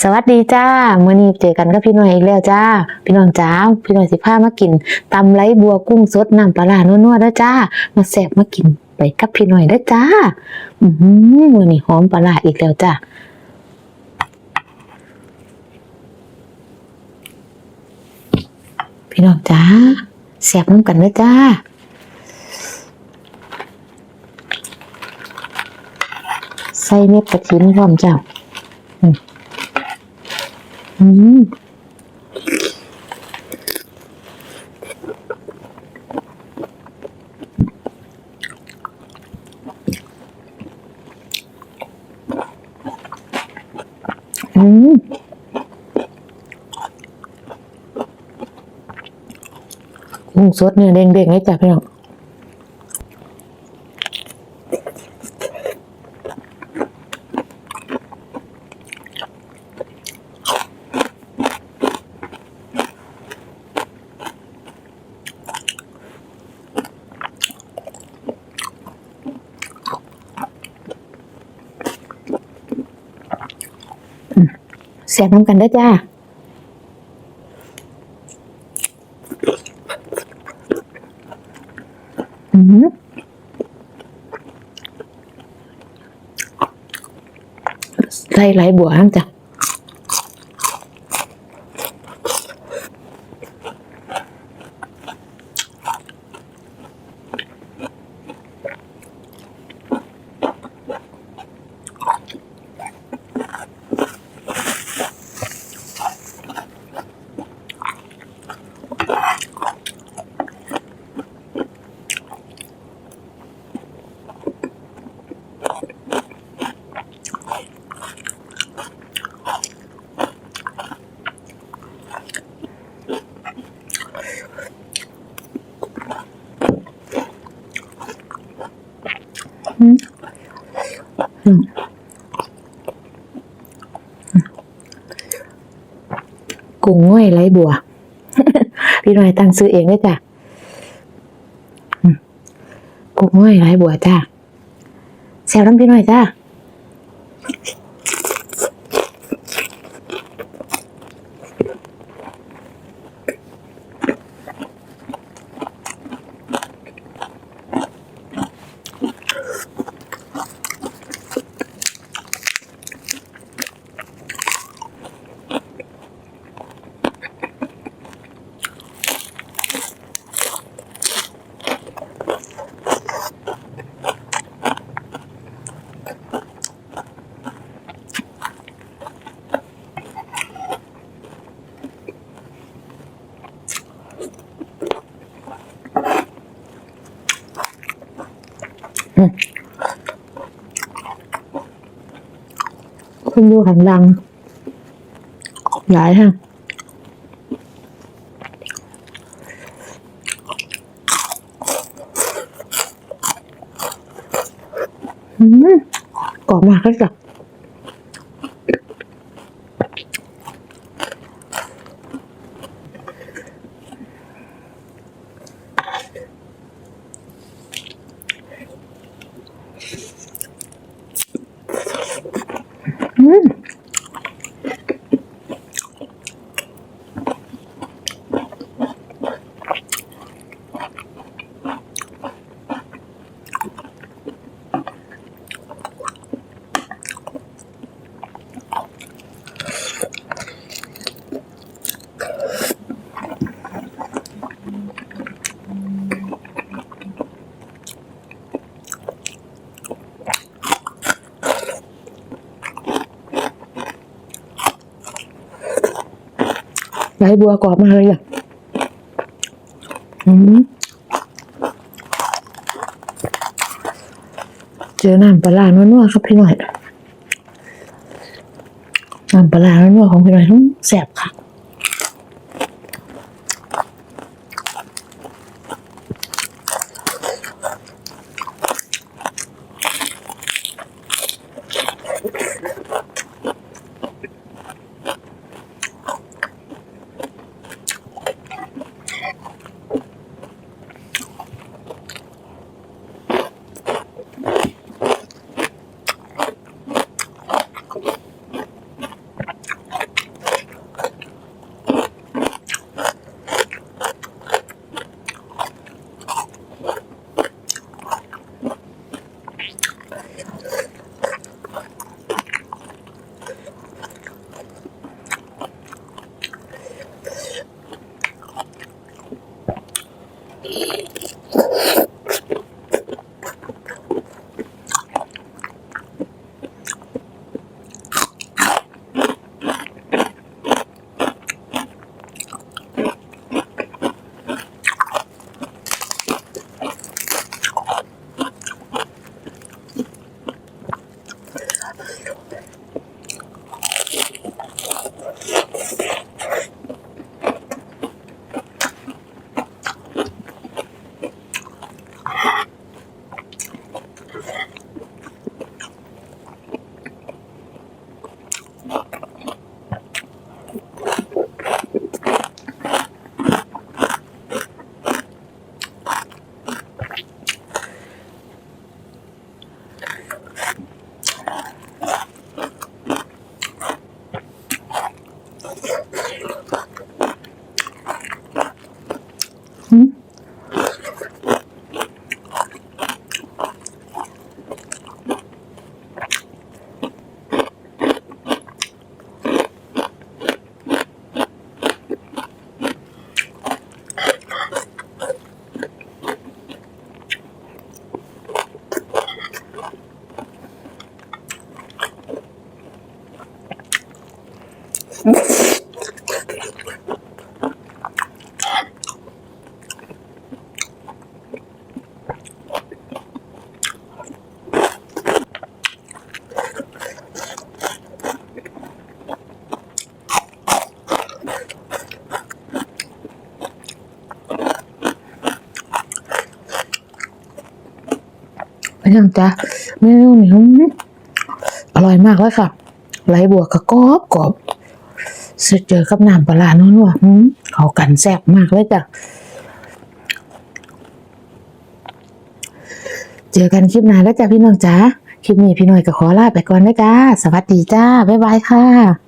สวัสดีจ้ามื้อนี้เจอกันกับพี่หน่อยอีกแล้วจ้า พี่น้องจ้าพี่หน่อยสิพามากินตำไรบัวกุ้งสดน้ำปลาร้านัวๆเด้อจ้า มาแซ่บมากินไปกับพี่หน่อยเด้จ้า อือหือมื้อนี้หอมปลาร้าอีกแล้วจ้าพี่น้องจ้าแซ่บน้ำกันเด้อจ้าใส่เม็ดกระถินพร้อมจ้า อืมอืมกุ้งสดเนี่ยเด้งๆเลยจ้ะพี่น้อง แซ่บน้ำกันได้จ้าอืมใส่ไหลบัวห้างจ้ะ กุ้งง่อยไรบัว พี่หน่อยตั้งซื้อเองเลยจ้ะกุ้งง่อยไรบัวจ้าแซวน้ำพี่หน่อยจ้า คุณดูแข็งดังหลายฮะกรอบมากเลยจ้ะ ใหลบัวกรอบมากเลยอะเจอน้ำปลาร้านัวๆครับพี่หน่อยน้ำปลาร้านัวๆของพี่หน่อยแสบค่ะ Yeah. อื พี่น้องจ้าเมนูนี้อืมอร่อยมากเลยค่ะไหลบัวกระกอบกรอบเสร็จเจอกับน้ำปลาร้านัวๆอืมเขากันแซ่บมากเลยจ้ะเจอกันคลิปหน้าแล้วจ้ะพี่น้องจ้าคลิปนี้พี่หน่อยก็ขอลาไปก่อนนะจ้า สวัสดีจ้า บ๊ายบายค่ะ